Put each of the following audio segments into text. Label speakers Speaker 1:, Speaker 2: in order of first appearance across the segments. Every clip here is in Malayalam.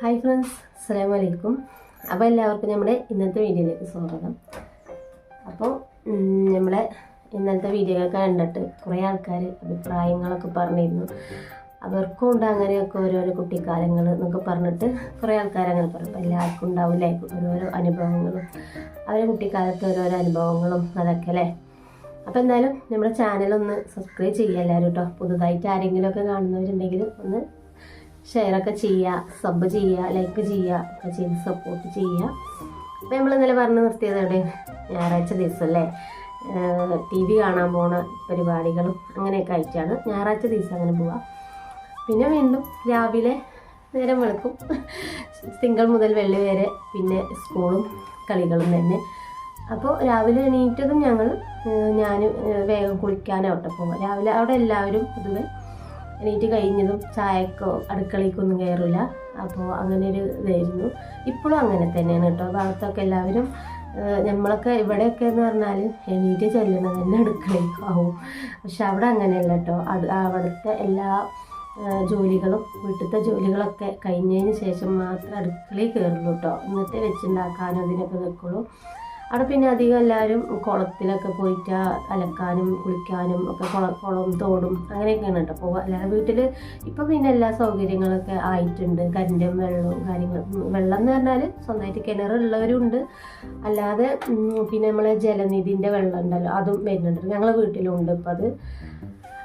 Speaker 1: ഹായ് ഫ്രണ്ട്സ് അസ്സാം വലൈക്കും അപ്പോൾ എല്ലാവർക്കും നമ്മുടെ ഇന്നത്തെ വീഡിയോയിലേക്ക് സ്വാഗതം. അപ്പോൾ നമ്മളെ ഇന്നത്തെ വീഡിയോ കണ്ടിട്ട് കുറേ ആൾക്കാർ അഭിപ്രായങ്ങളൊക്കെ പറഞ്ഞിരുന്നു. അവർക്കും ഉണ്ട് അങ്ങനെയൊക്കെ ഓരോരോ കുട്ടിക്കാലങ്ങൾ എന്നൊക്കെ പറഞ്ഞിട്ട് കുറേ ആൾക്കാർ അങ്ങനെ പറയും അപ്പോൾ എല്ലാവർക്കും ഉണ്ടാവില്ല ഓരോരോ അനുഭവങ്ങളും അവരുടെ കുട്ടിക്കാലത്തെ ഓരോരോ അനുഭവങ്ങളും അതൊക്കെ അല്ലേ അപ്പോൾ എന്തായാലും നമ്മുടെ ചാനലൊന്ന് സബ്സ്ക്രൈബ് ചെയ്യുക എല്ലാവരും കേട്ടോ പുതുതായിട്ട് ആരെങ്കിലുമൊക്കെ കാണുന്നവരുണ്ടെങ്കിൽ ഒന്ന് ഷെയറൊക്കെ ചെയ്യുക സബ് ചെയ്യുക ലൈക്ക് ചെയ്യുക ഒക്കെ ചെയ്ത് സപ്പോർട്ട് ചെയ്യുക അപ്പോൾ നമ്മൾ ഇന്നലെ പറഞ്ഞ് നിർത്തിയത് എവിടെ? ഞായറാഴ്ച ദിവസം അല്ലേ ടി വി കാണാൻ പോണ പരിപാടികളും അങ്ങനെയൊക്കെ ആയിട്ടാണ്. ഞായറാഴ്ച ദിവസം അങ്ങനെ പോവാം. പിന്നെ വീണ്ടും രാവിലെ നേരം വെളുക്കും. തിങ്കൾ മുതൽ വെള്ളി വരെ പിന്നെ സ്കൂളും കളികളും തന്നെ. അപ്പോൾ രാവിലെ എണീറ്റതും ഞങ്ങൾ ഞാൻ വേഗം കുളിക്കാനോട്ടെ പോവാം. രാവിലെ അവിടെ എല്ലാവരും പൊതുവെ എണീറ്റ് കഴിഞ്ഞതും ചായക്കോ അടുക്കളയ്ക്കൊന്നും കയറില്ല അപ്പോൾ അങ്ങനെ ഒരു ഇതായിരുന്നു. ഇപ്പോഴും അങ്ങനെ തന്നെയാണ് കേട്ടോ. ഭാഗത്തൊക്കെ എല്ലാവരും നമ്മളൊക്കെ ഇവിടെയൊക്കെ എന്ന് പറഞ്ഞാൽ എണീറ്റ് ചെല്ലണം തന്നെ അടുക്കളയ്ക്കാവും പക്ഷെ അവിടെ അങ്ങനെയല്ല കേട്ടോ. അത് അവിടുത്തെ എല്ലാ ജോലികളും വീട്ടിലത്തെ ജോലികളൊക്കെ കഴിഞ്ഞതിന് ശേഷം മാത്രം അടുക്കളയിൽ കയറുള്ളൂ കേട്ടോ. ഇന്നത്തെ വെച്ചുണ്ടാക്കാനും അതിനൊക്കെ നിൽക്കുള്ളൂ അവിടെ പിന്നെ അധികം എല്ലാവരും കുളത്തിലൊക്കെ പോയിട്ട് അലക്കാനും കുളിക്കാനും ഒക്കെ കുള തോടും അങ്ങനെയൊക്കെയാണ് കേട്ടോ. പോവുക അല്ലാതെ വീട്ടിൽ ഇപ്പം പിന്നെ എല്ലാ സൗകര്യങ്ങളൊക്കെ ആയിട്ടുണ്ട്. കരണ്ടും വെള്ളവും കാര്യങ്ങളും. വെള്ളം എന്ന് പറഞ്ഞാൽ സ്വന്തമായിട്ട് കിണറുള്ളവരുണ്ട് അല്ലാതെ പിന്നെ നമ്മളെ ജലനിധിന്റെ വെള്ളം ഉണ്ടല്ലോ അതും വരുന്നുണ്ട്. ഞങ്ങളെ വീട്ടിലും ഉണ്ട് ഇപ്പം അത്.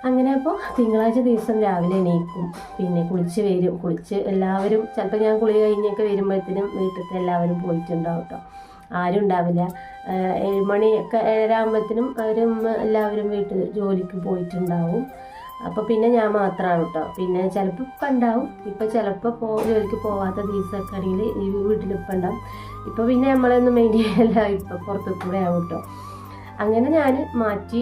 Speaker 1: അങ്ങനെ അപ്പോൾ തിങ്കളാഴ്ച ദിവസം രാവിലെ എണീക്കും. പിന്നെ കുളിച്ച് വരും. കുളിച്ച് എല്ലാവരും ചിലപ്പോൾ ഞാൻ കുളി കഴിഞ്ഞൊക്കെ വരുമ്പോഴത്തേനും വീട്ടിലത്തെ എല്ലാവരും പോയിട്ടുണ്ടാവും കേട്ടോ. ആരും ഉണ്ടാവില്ല. ഏഴുമണി ഏഴ് മണിയൊക്കെ ഏഴര അവരും എല്ലാവരും വീട്ടിൽ ജോലിക്ക് പോയിട്ടുണ്ടാവും. അപ്പോൾ പിന്നെ ഞാൻ മാത്രമാണ് കേട്ടോ പിന്നെ ചിലപ്പോൾ ഇപ്പം ഉണ്ടാവും ഇപ്പം ചിലപ്പോൾ പോ ജോലിക്ക് പോവാത്ത ദിവസമൊക്കെ ആണെങ്കിൽ ഈ വീട്ടിൽ ഇപ്പം ഉണ്ടാവും ഇപ്പോൾ പിന്നെ നമ്മളൊന്നും മെയിൻ ചെയ്യല്ല ഇപ്പം പുറത്തു കൂടെ ആവും കേട്ടോ അങ്ങനെ ഞാൻ മാറ്റി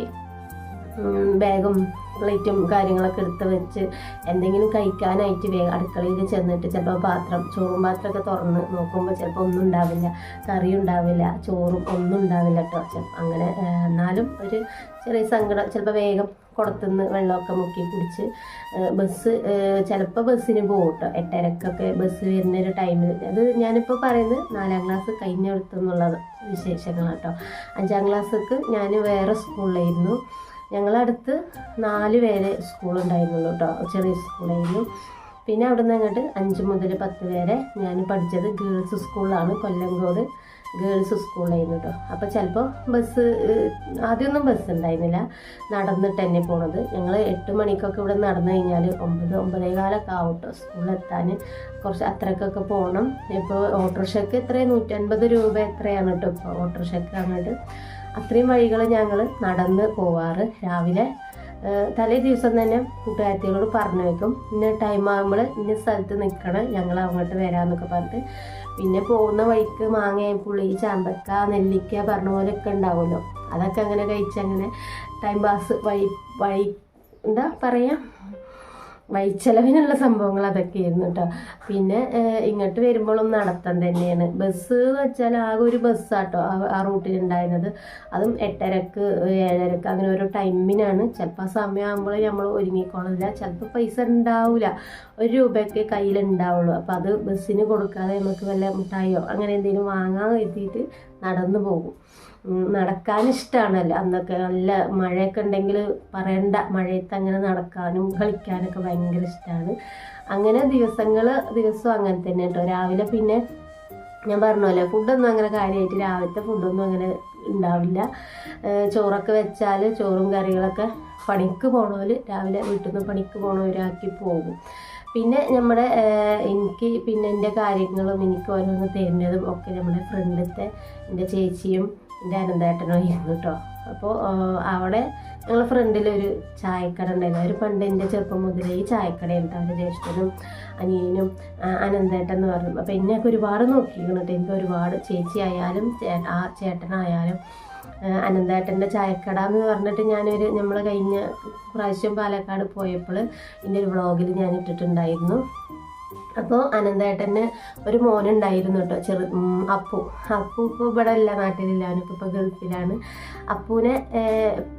Speaker 1: ബാഗും പ്ലേറ്റും കാര്യങ്ങളൊക്കെ എടുത്ത് വെച്ച് എന്തെങ്കിലും കഴിക്കാനായിട്ട് വേഗം അടുക്കളയിൽ ചെന്നിട്ട് ചിലപ്പോൾ പാത്രം ചോറും പാത്രമൊക്കെ തുറന്ന് നോക്കുമ്പോൾ ചിലപ്പോൾ ഒന്നും ഉണ്ടാവില്ല കറി ഉണ്ടാവില്ല ചോറും ഒന്നും ഉണ്ടാവില്ല കേട്ടോ അങ്ങനെ എന്നാലും ഒരു ചെറിയ സങ്കടം ചിലപ്പോൾ വേഗം കുടത്തുനിന്ന് വെള്ളമൊക്കെ മുക്കി കുടിച്ച് ബസ് ചിലപ്പോൾ ബസ്സിന് പോകും കേട്ടോ എട്ടരക്കൊക്കെ ബസ് വരുന്ന ഒരു ടൈമിൽ അത് ഞാനിപ്പോൾ പറയുന്നത് നാലാം ക്ലാസ് കഴിഞ്ഞെടുത്തെന്നുള്ളത് വിശേഷങ്ങളാണ് കേട്ടോ അഞ്ചാം ക്ലാസ്സൊക്കെ ഞാൻ വേറെ സ്കൂളിലായിരുന്നു. ഞങ്ങളടുത്ത് നാല് പേരെ സ്കൂളുണ്ടായിരുന്നുള്ളൂ കേട്ടോ ചെറിയ സ്കൂളായിരുന്നു പിന്നെ അവിടെ നിന്ന് അങ്ങോട്ട് അഞ്ച് മുതൽ പത്ത് വരെ ഞാൻ പഠിച്ചത് ഗേൾസ് സ്കൂളിലാണ് കൊല്ലങ്കോട് ഗേൾസ് സ്കൂളായിരുന്നു കേട്ടോ അപ്പോൾ ചിലപ്പോൾ ബസ് ആദ്യമൊന്നും ബസ് ഉണ്ടായിരുന്നില്ല. നടന്നിട്ട് തന്നെ പോണത്. ഞങ്ങൾ എട്ട് മണിക്കൊക്കെ ഇവിടെ നടന്നു കഴിഞ്ഞാൽ ഒമ്പത് ഒമ്പതേ കാലൊക്കെ ആവും കേട്ടോ സ്കൂളിലെത്താൻ കുറച്ച് അത്രക്കൊക്കെ പോകണം ഇപ്പോൾ ഓട്ടോറിക്ഷയ്ക്ക് എത്രയാണ് നൂറ്റൻപത് രൂപ എത്രയാണ് കേട്ടോ ഇപ്പോൾ ഓട്ടോറിക്ഷയ്ക്ക് അങ്ങോട്ട്. അത്രയും വഴികൾ ഞങ്ങൾ നടന്ന് പോവാറ്. രാവിലെ തലേ ദിവസം തന്നെ കൂട്ടുകാരത്തികളോട് പറഞ്ഞു വെക്കും. ഇന്ന ടൈം ആകുമ്പോൾ ഇന്ന സ്ഥലത്ത് നിൽക്കണം ഞങ്ങൾ അങ്ങോട്ട് വരാമെന്നൊക്കെ പറഞ്ഞിട്ട്. പിന്നെ പോകുന്ന വഴിക്ക് മാങ്ങ പുളി ചാമ്പക്ക നെല്ലിക്ക പറഞ്ഞ പോലെയൊക്കെ ഉണ്ടാവുമല്ലോ. അതൊക്കെ അങ്ങനെ കഴിച്ചങ്ങനെ ടൈം പാസ് വഴി വഴി എന്താ പറയുക വഴിച്ചെലവിനുള്ള സംഭവങ്ങൾ അതൊക്കെയായിരുന്നു കേട്ടോ പിന്നെ ഇങ്ങോട്ട് വരുമ്പോഴും നടത്തം തന്നെയാണ്. ബസ് എന്ന് വെച്ചാൽ ആകെ ഒരു ബസ്സാട്ടോ ആ റൂട്ടിൽ ഉണ്ടായിരുന്നത്. അതും എട്ടരക്ക് ഏഴരക്ക് അങ്ങനെ ഓരോ ടൈമിനാണ്. ചിലപ്പോൾ ആ സമയമാകുമ്പോൾ നമ്മൾ ഒരുങ്ങിക്കോളില്ല ചിലപ്പോൾ പൈസ ഉണ്ടാവില്ല ഒരു രൂപയൊക്കെ കയ്യിൽ ഉണ്ടാവുള്ളൂ. അപ്പോൾ അത് ബസ്സിന് കൊടുക്കാതെ നമുക്ക് വല്ല മിഠായിയോ അങ്ങനെ എന്തെങ്കിലും വാങ്ങാൻ എത്തിയിട്ട് നടന്നു പോകും. നടക്കാൻ ഇഷ്ടമാണല്ലോ അന്നൊക്കെ നല്ല മഴയൊക്കെ ഉണ്ടെങ്കിൽ പറയണ്ട മഴയത്ത് അങ്ങനെ നടക്കാനും കളിക്കാനൊക്കെ ഭയങ്കര ഇഷ്ടമാണ് അങ്ങനെ ദിവസങ്ങൾ ദിവസവും അങ്ങനെ തന്നെ കേട്ടോ രാവിലെ പിന്നെ ഞാൻ പറഞ്ഞല്ലോ ഫുഡൊന്നും അങ്ങനെ കാര്യമായിട്ട് രാവിലത്തെ ഫുഡൊന്നും അങ്ങനെ ഉണ്ടാവില്ല. ചോറൊക്കെ വെച്ചാൽ ചോറും കറികളൊക്കെ പണിക്ക് പോണവർ രാവിലെ വീട്ടിൽ നിന്ന് പണിക്ക് പോണവരാക്കി പോകും. പിന്നെ നമ്മുടെ എനിക്ക് പിന്നെ എന്റെ കാര്യങ്ങളും എനിക്ക് ഓരോന്ന് തരുന്നതും ഒക്കെ നമ്മുടെ ഫ്രണ്ടിലത്തെ എന്റെ ചേച്ചിയും എന്റെ അനന്തേട്ടനോ ആയിരുന്നു കേട്ടോ അപ്പോൾ അവിടെ ഞങ്ങൾ ഫ്രണ്ടിലൊരു ചായക്കട ഉണ്ടായിരുന്നു. അവർ പണ്ട് എന്റെ ചെറുപ്പം മുതലേ ഈ ചായക്കട ഉണ്ട് അവരുടെ ജ്യേഷ്ഠനും അനിയനും അനന്തേട്ടെന്ന് പറഞ്ഞു. അപ്പോൾ എന്നെയൊക്കെ ഒരുപാട് നോക്കിയിരുന്നു കേട്ടോ. എനിക്ക് ഒരുപാട് ചേച്ചി ആയാലും ആ ചേട്ടനായാലും അനന്തേട്ടന്റെ ചായക്കട എന്ന് പറഞ്ഞിട്ട് ഞാനൊരു നമ്മൾ കഴിഞ്ഞ പ്രാവശ്യം പാലക്കാട് പോയപ്പോൾ എന്റെ ഒരു വ്ളോഗിൽ ഞാൻ ഇട്ടിട്ടുണ്ടായിരുന്നു അപ്പോൾ അനന്തേട്ടന് ഒരു മോനുണ്ടായിരുന്നു കേട്ടോ ചെറു അപ്പു. അപ്പു ഇപ്പോൾ ഇവിടെ അല്ല നാട്ടിലില്ല. അവനിപ്പോൾ ഇപ്പോൾ ഗൾഫിലാണ്. അപ്പൂനെ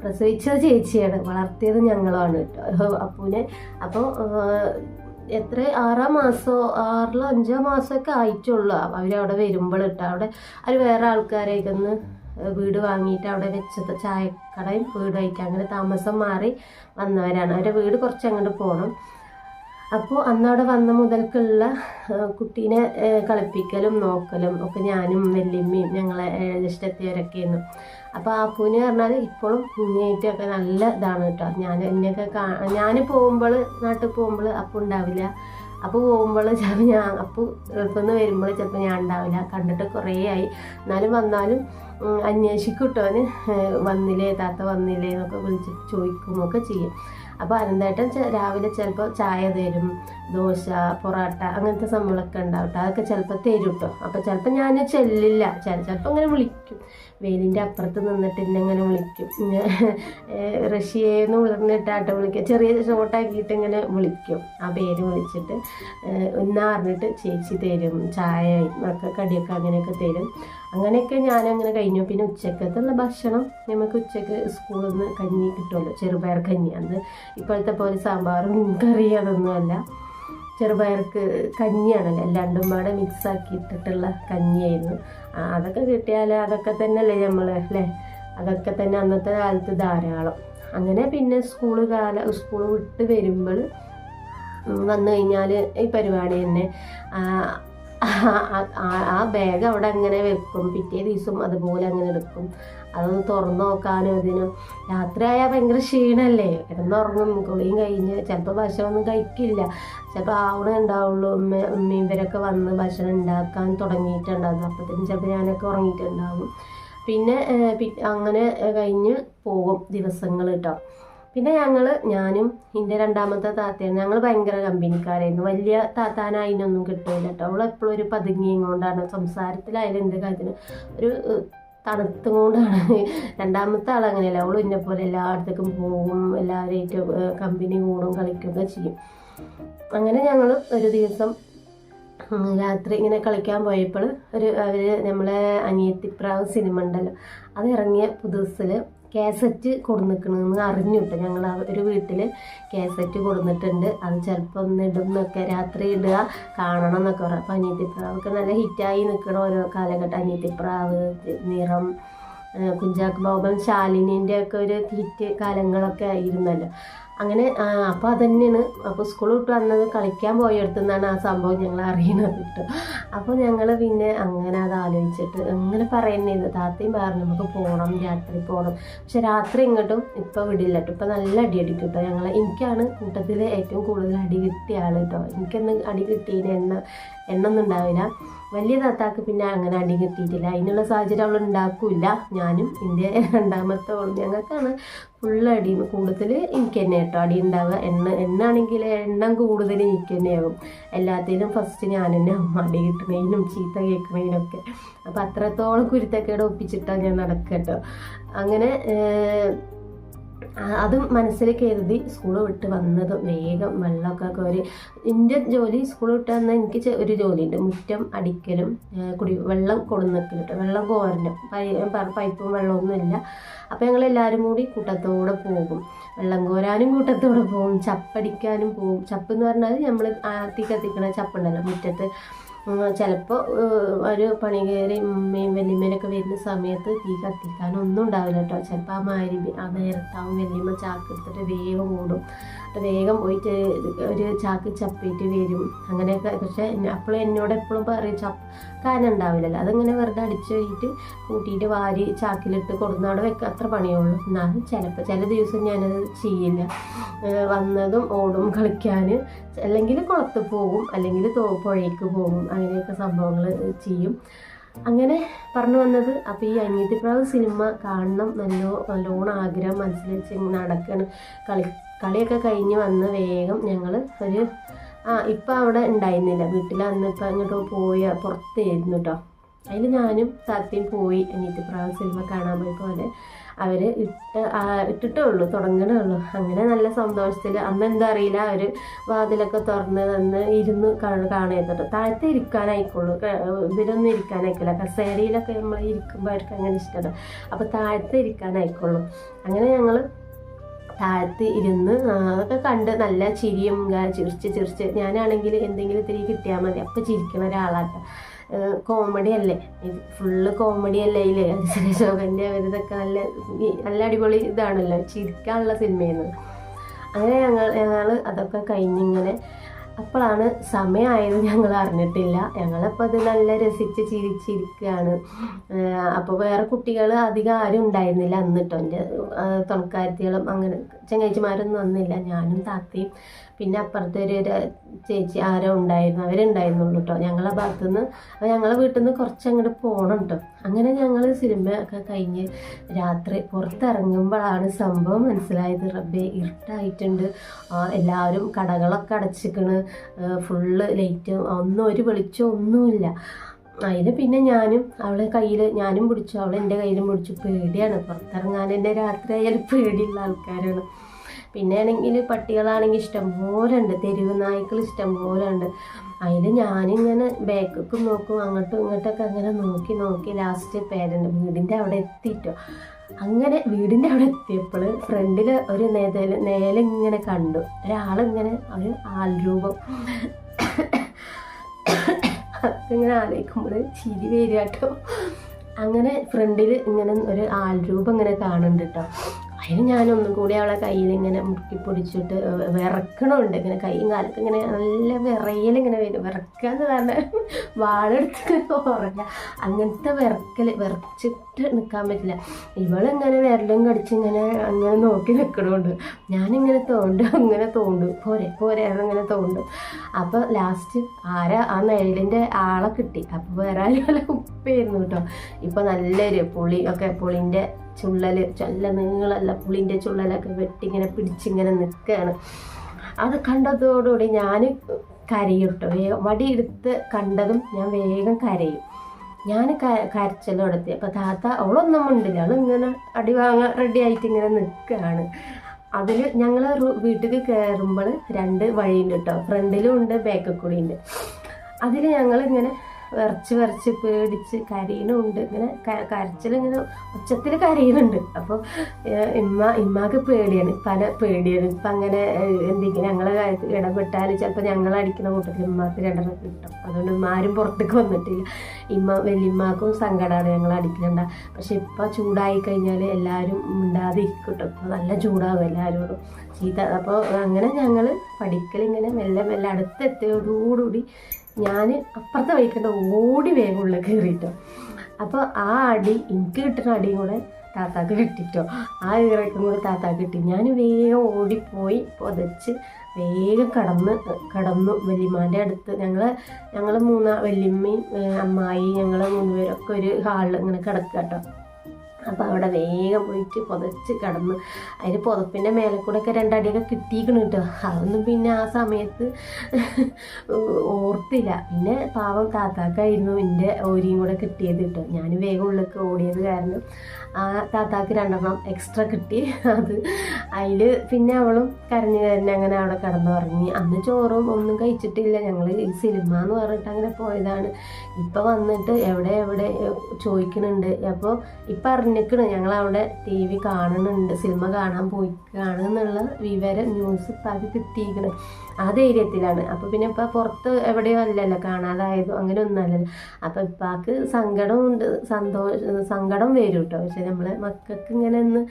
Speaker 1: പ്രസവിച്ചത് ചേച്ചിയാണ്. വളർത്തിയത് ഞങ്ങളാണ് കേട്ടോ അപ്പൂനെ അപ്പോൾ എത്ര ആറാം മാസമോ ആറിലോ അഞ്ചോ മാസമൊക്കെ ആയിട്ടുള്ളൂ. അവരവിടെ വരുമ്പോൾ ഇട്ടോ അവിടെ അവർ വേറെ ആൾക്കാരേക്കൊന്ന് വീട് വാങ്ങിയിട്ട് അവിടെ വെച്ചത്. ചായക്കടയും വീടുമായിട്ട് അങ്ങനെ താമസം മാറി വന്നവരാണ്. അവരുടെ വീട് കുറച്ച് അങ്ങോട്ട് പോകണം അപ്പോൾ അന്നവിടെ വന്ന മുതൽക്കുള്ള കുട്ടീനെ കളിപ്പിക്കലും നോക്കലും ഒക്കെ ഞാനും വല്യമ്മയും ഞങ്ങളെ ജ്യേഷ്ഠത്തിയവരൊക്കെയായിരുന്നു അപ്പോൾ ആ പൂന് പറഞ്ഞാൽ ഇപ്പോഴും കുഞ്ഞായിട്ടൊക്കെ നല്ല ഇതാണ് കേട്ടോ. ഞാൻ എന്നെയൊക്കെ കാ ഞാൻ പോകുമ്പോൾ നാട്ടിൽ പോകുമ്പോൾ അപ്പം ഉണ്ടാവില്ല. അപ്പോൾ പോകുമ്പോൾ ചിലപ്പോൾ ഞാൻ അപ്പോൾ നിന്ന് വരുമ്പോൾ ചിലപ്പോൾ ഞാൻ ഉണ്ടാവില്ല. കണ്ടിട്ട് കുറേ ആയി. എന്നാലും വന്നാലും അന്വേഷിക്കും കേട്ടോ അവന്. വന്നില്ലേ താത്ത വന്നില്ലേ എന്നൊക്കെ വിളിച്ച് ചോദിക്കും ഒക്കെ ചെയ്യും. അപ്പോൾ അനന്തേട്ടൻ രാവിലെ ചിലപ്പോൾ ചായ തരും ദോശ പൊറോട്ട അങ്ങനത്തെ സംഭവങ്ങളൊക്കെ ഉണ്ടാവും. അതൊക്കെ ചിലപ്പോൾ തരും കേട്ടോ അപ്പോൾ ചിലപ്പോൾ ഞാൻ ചെല്ലില്ല. ചിലപ്പോൾ ഇങ്ങനെ വിളിക്കും. വെയിലിന്റെ അപ്പുറത്ത് നിന്നിട്ട് എന്നെ ഇങ്ങനെ വിളിക്കും. റഷ്യന്ന് ഉളർന്നിട്ടാട്ടോ വിളിക്കുക ചെറിയ ഷോട്ടാക്കിയിട്ട് ഇങ്ങനെ വിളിക്കും. ആ പേര് വിളിച്ചിട്ട് ഒന്നാറിഞ്ഞിട്ട് ചേച്ചി തരും. ചായ ഒക്കെ കടിയൊക്കെ അങ്ങനെയൊക്കെ തരും. അങ്ങനെയൊക്കെ ഞാനങ്ങനെ കഴിഞ്ഞു. പിന്നെ ഉച്ചക്കത്തുള്ള ഭക്ഷണം നമുക്ക് ഉച്ചയ്ക്ക് സ്കൂളിൽ നിന്ന് കഞ്ഞി കിട്ടുമല്ലോ ചെറുപയർ കഞ്ഞി. അന്ന് ഇപ്പോഴത്തെ പോലെ സാമ്പാറും കറി അതൊന്നുമല്ല ചെറുപയർക്ക് കഞ്ഞിയാണല്ലോ. രണ്ടും പാടെ മിക്സ് ആക്കി ഇട്ടിട്ടുള്ള കഞ്ഞിയായിരുന്നു അതൊക്കെ കിട്ടിയാൽ അതൊക്കെ തന്നെയല്ലേ നമ്മൾ അല്ലേ? അതൊക്കെ തന്നെ അന്നത്തെ കാലത്ത് ധാരാളം. അങ്ങനെ പിന്നെ സ്കൂൾ കാല സ്കൂൾ വിട്ട് വരുമ്പോൾ വന്നു കഴിഞ്ഞാൽ ഈ പരിപാടി തന്നെ. ആ, ബാഗ് അവിടെ അങ്ങനെ വെക്കും. പിറ്റേ ദിവസം അതുപോലെ അങ്ങനെ എടുക്കും. അതൊന്ന് തുറന്നു നോക്കാനും അതിനും രാത്രിയായാൽ ഭയങ്കര ക്ഷീണമല്ലേ കിടന്നുറങ്ങും. കുളിയും കഴിഞ്ഞ് ചിലപ്പോൾ ഭക്ഷണമൊന്നും കഴിക്കില്ല. ചിലപ്പോൾ ആവണേ ഉണ്ടാവുള്ളൂ. ഉമ്മ ഉമ്മയും ഇവരൊക്കെ വന്ന് ഭക്ഷണം ഉണ്ടാക്കാൻ തുടങ്ങിയിട്ടുണ്ടാകും. അപ്പോഴത്തേക്കും ചിലപ്പോൾ ഞാനൊക്കെ ഉറങ്ങിയിട്ടുണ്ടാകും. പിന്നെ അങ്ങനെ കഴിഞ്ഞ് പോകും ദിവസങ്ങൾ കേട്ടോ പിന്നെ ഞങ്ങൾ ഞാനും എന്റെ രണ്ടാമത്തെ താത്തയാണ്. ഞങ്ങൾ ഭയങ്കര കമ്പനിക്കാരായിരുന്നു. വലിയ താത്താനായിനൊന്നും കിട്ടില്ല കേട്ടോ അവൾ എപ്പോഴും ഒരു പതുങ്ങിയും കൊണ്ടാണ് സംസാരത്തിലായാലും എന്ത് കാര്യത്തിന് ഒരു തണുത്തും കൊണ്ടാണ്. രണ്ടാമത്തെ ആൾ അങ്ങനെയല്ല. അവൾ എന്നെ പോലെ എല്ലായിടത്തേക്കും പോകും എല്ലാവരെയും കമ്പനി കൂടും കളിക്കുകയൊക്കെ ചെയ്യും. അങ്ങനെ ഞങ്ങൾ ഒരു ദിവസം രാത്രി ഇങ്ങനെ കളിക്കാൻ പോയപ്പോൾ ഒരു അവർ നമ്മളെ അനിയത്തിപ്രാവ് സിനിമ ഉണ്ടല്ലോ. അത് ഇറങ്ങിയ പുതുസിൽ കാസറ്റ് കൊടുന്നിക്കണമെന്ന് അറിഞ്ഞു കേട്ടോ ഞങ്ങൾ ഒരു വീട്ടിൽ കാസറ്റ് കൊടുന്നിട്ടുണ്ട്. അത് ചിലപ്പോൾ ഒന്ന് ഇടും എന്നൊക്കെ രാത്രി ഇടുക കാണണം എന്നൊക്കെ പറയും അപ്പോൾ അനിയത്തിപ്രാവൊക്കെ നല്ല ഹിറ്റായി നിൽക്കണ ഓരോ കാലഘട്ടം. അനിയത്തിപ്രാവ് നിറം കുഞ്ചാക്ക് ബോബൻ ശാലിനിന്റെ ഒക്കെ ഒരു ഹിറ്റ് കാലങ്ങളൊക്കെ ആയിരുന്നല്ലോ. അങ്ങനെ അപ്പോൾ അതന്നെയാണ്. അപ്പോൾ സ്കൂൾ വിട്ട് വന്നത് കളിക്കാൻ പോയടുത്തു നിന്നാണ് ആ സംഭവം ഞങ്ങൾ അറിയുന്നത് കേട്ടോ. അപ്പോൾ ഞങ്ങൾ പിന്നെ അങ്ങനെ അത് ആലോചിച്ചിട്ട് അങ്ങനെ പറയുന്നത് താത്തയും പറഞ്ഞു നമുക്ക് പോകണം രാത്രി പോകണം പക്ഷെ രാത്രി ഇങ്ങോട്ടും ഇപ്പോൾ വിടില്ല കേട്ടോ. ഇപ്പം നല്ല അടി അടി കേട്ടോ. ഞങ്ങൾ എനിക്കാണ് കൂട്ടത്തിൽ ഏറ്റവും കൂടുതൽ അടി കിട്ടിയ ആൾ കേട്ടോ. എനിക്കൊന്നും അടി കിട്ടിയതിന് എണ്ണ എണ്ണൊന്നും ഉണ്ടാവില്ല വലിയ താത്താക്ക് പിന്നെ അങ്ങനെ അടി കിട്ടിയിട്ടില്ല. അതിനുള്ള സാഹചര്യം അവൾ ഉണ്ടാക്കൂല ഞാനും എന്റെ രണ്ടാമത്തെ ഓളും ഞങ്ങൾക്കാണ് ഫുൾ അടി. കൂടുതൽ എനിക്ക് തന്നെ കേട്ടോ അടി ഉണ്ടാവുക. എണ്ണ എണ്ണാണെങ്കിൽ എണ്ണം കൂടുതൽ എനിക്ക് തന്നെയാകും എല്ലാത്തിനും ഫസ്റ്റ് ഞാൻ തന്നെ അടി കിട്ടുന്നതിനും ചീത്ത കേൾക്കണതിനൊക്കെ അപ്പം അത്രത്തോളം കുരുത്തക്കേട് ഒപ്പിച്ചിട്ടാണ് ഞാൻ നടക്കട്ടോ അങ്ങനെ അതും മനസ്സിൽ കരുതി സ്കൂൾ വിട്ട് വന്നതും വേഗം വെള്ളമൊക്കെ കോരി. എന്റെ ജോലി സ്കൂൾ വിട്ട് വന്നാൽ എനിക്ക് ഒരു ജോലിയുണ്ട്. മുറ്റം അടിക്കലും കുടി വെള്ളം കൊടുന്നിക്കലും കേട്ടോ വെള്ളം കോരണം പൈപ്പും വെള്ളമൊന്നുമില്ല അപ്പോൾ ഞങ്ങൾ എല്ലാവരും കൂടി കൂട്ടത്തോടെ പോകും. വെള്ളം കോരാനും കൂട്ടത്തോടെ പോകും. ചപ്പടിക്കാനും പോകും. ചപ്പ് എന്ന് പറഞ്ഞാൽ നമ്മൾ ആർത്തി കത്തിക്കണ ചപ്പുണ്ടല്ലോ. മുറ്റത്ത് ചിലപ്പോൾ ഒരു പണി കയറി ഉമ്മയും വല്യമ്മേനൊക്കെ വരുന്ന സമയത്ത് തീ കത്തിക്കാനൊന്നും ഉണ്ടാവില്ല കേട്ടോ ചിലപ്പോൾ ആ മാരി ആ നേരത്താവും വല്യമ്മ ചാക്കെടുത്തിട്ട് വേഗം കൂടും. വേഗം പോയിട്ട് ഒരു ചാക്ക് ചപ്പിയിട്ട് വരും. അങ്ങനെയൊക്കെ. പക്ഷേ അപ്പോൾ എന്നോട് എപ്പോഴും പറയും ചപ്പ് ഉണ്ടാവില്ലല്ലോ. അതിങ്ങനെ വെറുതെ അടിച്ച് കഴിഞ്ഞിട്ട് കൂട്ടിയിട്ട് വാരി ചാക്കിലിട്ട് കൊടുന്ന അവിടെ വെക്കുക അത്ര പണിയുള്ളൂ. എന്നാലും ചിലപ്പോൾ ചില ദിവസം ഞാനത് ചെയ്യില്ല. വന്നതും ഓടും കളിക്കാൻ. അല്ലെങ്കിൽ കുളത്ത് പോകും അല്ലെങ്കിൽ തോ പുഴയ്ക്ക് പോകും. അങ്ങനെയൊക്കെ സംഭവങ്ങൾ ചെയ്യും. അങ്ങനെ പറഞ്ഞു വന്നത്. അപ്പോൾ ഈ അനിയത്തിപ്രാവ് സിനിമ കാണണം നല്ലോ നല്ലോണം ആഗ്രഹം മനസ്സിൽ നടക്കണം കളി കളിയൊക്കെ കഴിഞ്ഞ് വന്ന് വേഗം ഞങ്ങൾ ഒരു ആ ഇപ്പം അവിടെ ഉണ്ടായിരുന്നില്ല. വീട്ടിൽ അന്ന് ഇപ്പം ഇങ്ങോട്ട് പോയി പുറത്തായിരുന്നു കേട്ടോ അതിൽ ഞാനും താത്തയും പോയി അനിയത്തിപ്രാവ് സിനിമ കാണാൻ പോയി പോലെ അവർ ഇട്ട് ഇട്ടിട്ടേ ഉള്ളൂ തുടങ്ങണേ ഉള്ളൂ അങ്ങനെ നല്ല സന്തോഷത്തിൽ അന്ന് എന്താ അറിയില്ല അവർ വാതിലൊക്കെ തുറന്ന് തന്ന് ഇരുന്ന് കാണുന്നുണ്ട് താഴത്തെ ഇരിക്കാനായിക്കോളൂ ഇതിലൊന്നും ഇരിക്കാനായിക്കില്ല. കസേരയിലൊക്കെ നമ്മൾ ഇരിക്കുമ്പോൾ അവർക്ക് അങ്ങനെ ഇഷ്ടമാണ് അപ്പോൾ താഴത്തെ ഇരിക്കാനായിക്കോളൂ അങ്ങനെ ഞങ്ങൾ താഴത്ത് ഇരുന്ന് അതൊക്കെ കണ്ട് നല്ല ചിരിയും ചിരിച്ച് ചിരിച്ച് ഞാനാണെങ്കിൽ എന്തെങ്കിലും ഇത്തിരി കിട്ടിയാൽ മതി. അപ്പം ചിരിക്കുന്ന ഒരാളാട്ടോ. കോമഡി അല്ലേ? ഫുള്ള് കോമഡി അല്ലേ ഇല്ലേ സുരേഷോകന്റെ ഇതൊക്കെ നല്ല നല്ല അടിപൊളി ഇതാണല്ലോ. ചിരിക്കാനുള്ള സിനിമയെന്ന് അങ്ങനെ ഞങ്ങൾ ഞങ്ങൾ അതൊക്കെ കഴിഞ്ഞിങ്ങനെ അപ്പോഴാണ് സമയമായത് ഞങ്ങൾ അറിഞ്ഞിട്ടില്ല. ഞങ്ങളപ്പോൾ അത് നല്ല രസിച്ച് ചിരിച്ചിരിക്കുകയാണ്. അപ്പോൾ വേറെ കുട്ടികൾ അധികം ആരും ഉണ്ടായിരുന്നില്ല അന്ന് എന്റെ തുണക്കാരത്തികളും അങ്ങനെ ചങ്ങാഴ്ചമാരൊന്നും വന്നില്ല. ഞാനും താത്തയും പിന്നെ അപ്പുറത്തെ ഒരു ചേച്ചി ആരോ ഉണ്ടായിരുന്നു അവരുണ്ടായിരുന്നുള്ളൂ കേട്ടോ ഞങ്ങളെ ഭാഗത്തുനിന്ന്. അപ്പോൾ ഞങ്ങളെ വീട്ടിൽ നിന്ന് കുറച്ച് അങ്ങോട്ട് പോകണം കേട്ടോ അങ്ങനെ ഞങ്ങൾ സിനിമ ഒക്കെ കഴിഞ്ഞ് രാത്രി പുറത്തിറങ്ങുമ്പോഴാണ് സംഭവം മനസ്സിലായത്. റബ്ബെ ഇരുട്ടായിട്ടുണ്ട്. എല്ലാവരും കടകളൊക്കെ അടച്ചിക്കണ്. Full light. ഒന്നും ഒരു വെളിച്ചം ഒന്നുമില്ല. അതിൽ പിന്നെ ഞാനും അവളെ കയ്യിൽ ഞാനും പിടിച്ചു. അവൾ എന്റെ കയ്യിലും പിടിച്ചു. പേടിയാണ്. പുറത്തിറങ്ങാൻ എന്റെ രാത്രി ആയാലും പേടിയുള്ള ആൾക്കാരാണ്. പിന്നെ ആണെങ്കിൽ പട്ടികളാണെങ്കിൽ ഇഷ്ടംപോലെ ഉണ്ട് തെരുവ് നായ്ക്കൾ ഇഷ്ടംപോലെ ഉണ്ട് അതിൽ ഞാനിങ്ങനെ ബാക്കൊക്കെ നോക്കും. അങ്ങോട്ടും ഇങ്ങോട്ടൊക്കെ അങ്ങനെ നോക്കി നോക്കി ലാസ്റ്റ് പേരന്റ് വീടിന്റെ അവിടെ എത്തിയിട്ടോ അങ്ങനെ വീടിന്റെ അവിടെ എത്തിയപ്പോൾ ഫ്രണ്ടിൽ ഒരു നേത നേല ഇങ്ങനെ കണ്ടു. ഒരാളിങ്ങനെ ഒരു ആൾരൂപം. ഇങ്ങനെ ആലോചിക്കുമ്പോൾ ചിരി വരിക കേട്ടോ. അങ്ങനെ ഫ്രണ്ടിൽ ഇങ്ങനെ ഒരു ആൾരൂപം ഇങ്ങനെ കാണുന്നുണ്ട് കേട്ടോ. അതിന് ഞാനൊന്നും കൂടി അവളെ കയ്യിൽ ഇങ്ങനെ മുറുക്കി പൊടിച്ചിട്ട് വിറക്കണമുണ്ട് ഇങ്ങനെ കൈയും കാലൊക്കെ ഇങ്ങനെ നല്ല വിറയലിങ്ങനെ വരും. വിറക്കുക എന്ന് പറഞ്ഞാൽ വാളെടുത്ത് ഉറങ്ങുക അങ്ങനത്തെ വിറക്കൽ വിറച്ചിട്ട് നിൽക്കാൻ പറ്റില്ല. ഇവളിങ്ങനെ വിരലും കടിച്ച് ഇങ്ങനെ അങ്ങനെ നോക്കി നിൽക്കണമുണ്ട് ഞാനിങ്ങനെ തോണ്ടും അങ്ങനെ തോണ്ടും. പോരെ പോരെ അങ്ങനെ തോണ്ടും. അപ്പോൾ ലാസ്റ്റ് ആരാ? ആ നെഴലിന്റെ ആളെ കിട്ടി. അപ്പോൾ വേറെ ആരും ഉപ്പായിരുന്നു കേട്ടോ. ഇപ്പോൾ നല്ലൊരു പുളി ഒക്കെ പുളിന്റെ ചുള്ളൽ നല്ല നീളല്ല പുളിന്റെ ചുള്ളലൊക്കെ വെട്ടിങ്ങനെ പിടിച്ചിങ്ങനെ നിൽക്കുകയാണ് അത് കണ്ടതോടുകൂടി ഞാൻ കരയും കേട്ടോ. വേഗം വടിയെടുത്ത് കണ്ടതും ഞാൻ വേഗം കരയും. ഞാൻ കരച്ചലോടത്തി അപ്പം താത്ത അവളൊന്നും ഉണ്ടില്ല അവളിങ്ങനെ അടി വാങ്ങാൻ റെഡി ആയിട്ട് ഇങ്ങനെ നിൽക്കുകയാണ് അതിൽ ഞങ്ങൾ വീട്ടിൽ കയറുമ്പോൾ രണ്ട് വഴിയുണ്ട് കേട്ടോ ഫ്രണ്ടിലും ഉണ്ട് ബാക്കിൽ കൂടി ഉണ്ട്. അതിൽ ഞങ്ങളിങ്ങനെ വിറച്ച് വിറച്ച് പേടിച്ച് കരയണുണ്ട് ഇങ്ങനെ കരച്ചിലിങ്ങനെ ഉച്ചത്തിൽ കരയുന്നുണ്ട്. അപ്പോൾ ഇമ്മ ഇമ്മാക്ക് പേടിയാണ്. പല പേടിയാണ്. ഇപ്പം അങ്ങനെ എന്തെങ്കിലും കാര്യത്തിൽ ഇടപെട്ടാൽ ചിലപ്പോൾ ഞങ്ങൾ അടിക്കുന്ന കൂട്ടത്തിൽ ഇമ്മാക്ക് രണ്ടെണ്ണം കിട്ടും. അതുകൊണ്ട് ഇമ്മ ആരും പുറത്തേക്ക് വന്നിട്ടില്ല. ഇമ്മ വലിയമ്മാക്കും സങ്കടമാണ് ഞങ്ങൾ അടിക്കുന്നുണ്ട പക്ഷെ ഇപ്പം ചൂടായി കഴിഞ്ഞാൽ എല്ലാവരും മിണ്ടാതെ ഇരിക്കട്ടും കേട്ടോ നല്ല ചൂടാവും എല്ലാവരോടും ചീത്ത അപ്പോൾ അങ്ങനെ ഞങ്ങൾ പഠിക്കലിങ്ങനെ മെല്ലെ മെല്ലെ അടുത്തെത്തിയോടുകൂടി ഞാൻ അപ്പുറത്തെ വഴിക്കണ്ട ഓടി വേഗം ഉള്ളിൽ കയറിയിട്ടോ അപ്പോൾ ആ അടി എനിക്ക് കിട്ടുന്ന അടിയും കൂടെ താത്താക്ക് കിട്ടിട്ടോ. ആ ഇറക്കും കൂടെ താത്താക്ക് കിട്ടി. ഞാൻ വേഗം ഓടിപ്പോയി പുതച്ച് വേഗം കടന്ന് കടന്നു വല്യമ്മാന്റെ അടുത്ത്. ഞങ്ങൾ ഞങ്ങൾ മൂന്നാ വല്യമ്മയും അമ്മായി ഞങ്ങൾ മൂന്നുപേരൊക്കെ ഒരു ഹാളിൽ ഇങ്ങനെ കിടക്കുക കേട്ടോ അപ്പോൾ അവിടെ വേഗം പോയിട്ട് പുതച്ച് കിടന്ന് അതിന് പുതപ്പിന്റെ മേലെ കൂടെ ഒക്കെ രണ്ടടിയൊക്കെ കിട്ടിയിരിക്കണം കേട്ടോ. അതൊന്നും പിന്നെ ആ സമയത്ത് ഓർത്തില്ല. പിന്നെ പാവം താത്താക്കായിരുന്നു എന്റെ ഓരിയും കൂടെ കിട്ടിയത് കേട്ടോ. ഞാൻ വേഗം ഉള്ളിലേക്ക് ഓടിയത് കാരണം ആ താത്താക്ക് രണ്ടെണ്ണം എക്സ്ട്രാ കിട്ടി. അത് അതിൽ പിന്നെ അവളും കരഞ്ഞ് കരഞ്ഞ് അങ്ങനെ അവിടെ കിടന്നു കിടന്നുറങ്ങി. അന്ന് ചോറും ഒന്നും കഴിച്ചിട്ടില്ല. ഞങ്ങൾ ഈ സിനിമ എന്ന് പറഞ്ഞിട്ട് അങ്ങനെ പോയതാണ്. ഇപ്പോൾ വന്നിട്ട് എവിടെ എവിടെ ചോദിക്കുന്നുണ്ട് അപ്പോൾ ഇപ്പം ഞങ്ങൾ അവിടെ ടി വി കാണുന്നുണ്ട്. സിനിമ കാണാൻ പോയി കാണുന്നുള്ള വിവരം ന്യൂസ് ഇപ്പം അത് കിട്ടിയിരിക്കണ്. ആ ധൈര്യത്തിലാണ്. അപ്പോൾ പിന്നെ ഇപ്പം പുറത്ത് എവിടെയോ അല്ലല്ലോ കാണാതായതോ അങ്ങനെ ഒന്നല്ലല്ലോ അപ്പോൾ ഇപ്പാക്ക് സങ്കടമുണ്ട് സന്തോഷം സങ്കടം വരും കേട്ടോ പക്ഷെ നമ്മളെ മക്കൾക്ക് ഇങ്ങനെ ഒന്ന്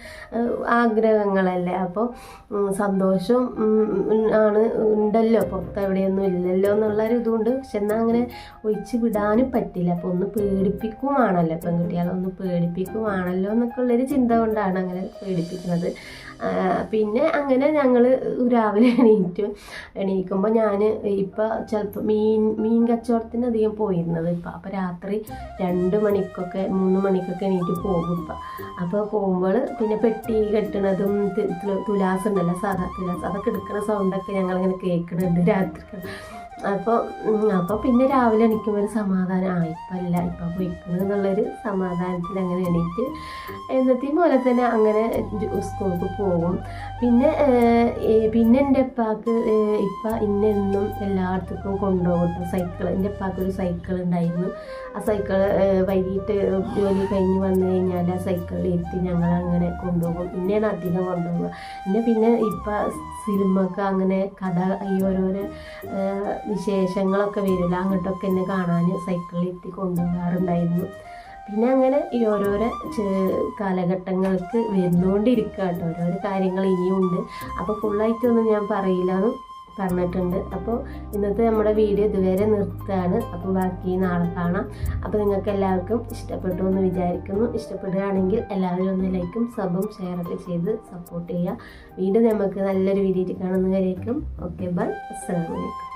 Speaker 1: ആഗ്രഹങ്ങളല്ലേ. അപ്പോൾ സന്തോഷം ആണ് ഉണ്ടല്ലോ. പുറത്ത് എവിടെയൊന്നും ഇല്ലല്ലോ എന്നുള്ളൊരു ഇതുകൊണ്ട് പക്ഷെ എന്നാൽ അങ്ങനെ ഒഴിച്ച് വിടാനും പറ്റില്ല. അപ്പോൾ ഒന്ന് പേടിപ്പിക്കുവാണല്ലോ പെൺകുട്ടികളെ. ഒന്ന് പേടിപ്പിക്കുവാണല്ലോ എന്നൊക്കെ ഉള്ളൊരു ചിന്ത കൊണ്ടാണ് അങ്ങനെ പേടിപ്പിക്കുന്നത്. പിന്നെ അങ്ങനെ ഞങ്ങൾ രാവിലെ എണീറ്റു. എണീക്കുമ്പോൾ ഞാൻ ഇപ്പം ചിലപ്പോൾ മീൻ മീൻ കച്ചവടത്തിന് അധികം പോയിരുന്നത് ഇപ്പം. അപ്പോൾ രാത്രി രണ്ട് മണിക്കൊക്കെ മൂന്ന് മണിക്കൊക്കെ എണീറ്റ് പോകും ഇപ്പം. അപ്പോൾ പോകുമ്പോൾ പിന്നെ പെട്ടി കെട്ടണതും തുലാസ് ഉണ്ടല്ലോ സാധാ തുലാസ്. അതൊക്കെ എടുക്കുന്ന സൗണ്ടൊക്കെ ഞങ്ങളിങ്ങനെ കേൾക്കുന്നുണ്ട് രാത്രി അപ്പോൾ അപ്പോൾ പിന്നെ രാവിലെ എണീക്കുമ്പോൾ ഒരു സമാധാനം ആ ഇപ്പം അല്ല ഇപ്പം പോയിക്കണം എന്നുള്ളൊരു സമാധാനത്തിൽ അങ്ങനെ എണീറ്റ് എന്നത്തെയും പോലെ തന്നെ അങ്ങനെ സ്കൂൾക്ക് പോകും. പിന്നെ പിന്നെ എന്റെ ഉപ്പാക്ക് ഇപ്പം ഇന്നെന്നും എല്ലായിടത്തേക്കും കൊണ്ടുപോകട്ടെ സൈക്കിൾ എന്റെ ഉപ്പാക്ക് ഒരു സൈക്കിൾ ഉണ്ടായിരുന്നു. ആ സൈക്കിൾ വൈകിട്ട് ജോലി കഴിഞ്ഞ് വന്നു കഴിഞ്ഞാൽ ആ സൈക്കിളിൽ ഇരുത്തി ഞങ്ങൾ അങ്ങനെ കൊണ്ടുപോകും. പിന്നെയാണ് അധികം കൊണ്ടുപോകുക പിന്നെ പിന്നെ ഇപ്പം സിനിമക്ക് അങ്ങനെ കഥ ഈ ഓരോരോ വിശേഷങ്ങളൊക്കെ വരില്ല. അങ്ങോട്ടൊക്കെ എന്നെ കാണാൻ സൈക്കിളിൽ എത്തി കൊണ്ടുപോകാറുണ്ടായിരുന്നു പിന്നെ അങ്ങനെ ഈ ഓരോരോ കാലഘട്ടങ്ങൾക്ക് വരുന്നുകൊണ്ടിരിക്കുക കേട്ടോ ഓരോരോ കാര്യങ്ങൾ ഇനിയുണ്ട്. അപ്പോൾ ഫുള്ളായിട്ടൊന്നും ഞാൻ പറയില്ല. എന്ന് പറഞ്ഞിട്ടുണ്ട് അപ്പോൾ ഇന്നത്തെ നമ്മുടെ വീഡിയോ ഇതുവരെ നിർത്തുകയാണ് അപ്പോൾ ബാക്കി നാളെ കാണാം. അപ്പോൾ നിങ്ങൾക്ക് എല്ലാവർക്കും ഇഷ്ടപ്പെട്ടു എന്ന് വിചാരിക്കുന്നു. ഇഷ്ടപ്പെടുകയാണെങ്കിൽ എല്ലാവരും ഒന്ന് ലൈക്കും സബും ഷെയറൊക്കെ ചെയ്ത് സപ്പോർട്ട് ചെയ്യുക. വീണ്ടും നമുക്ക് നല്ലൊരു വീഡിയോ കാണുന്നവരേക്കും. Okay bye. അസ്സലാമലൈക്കും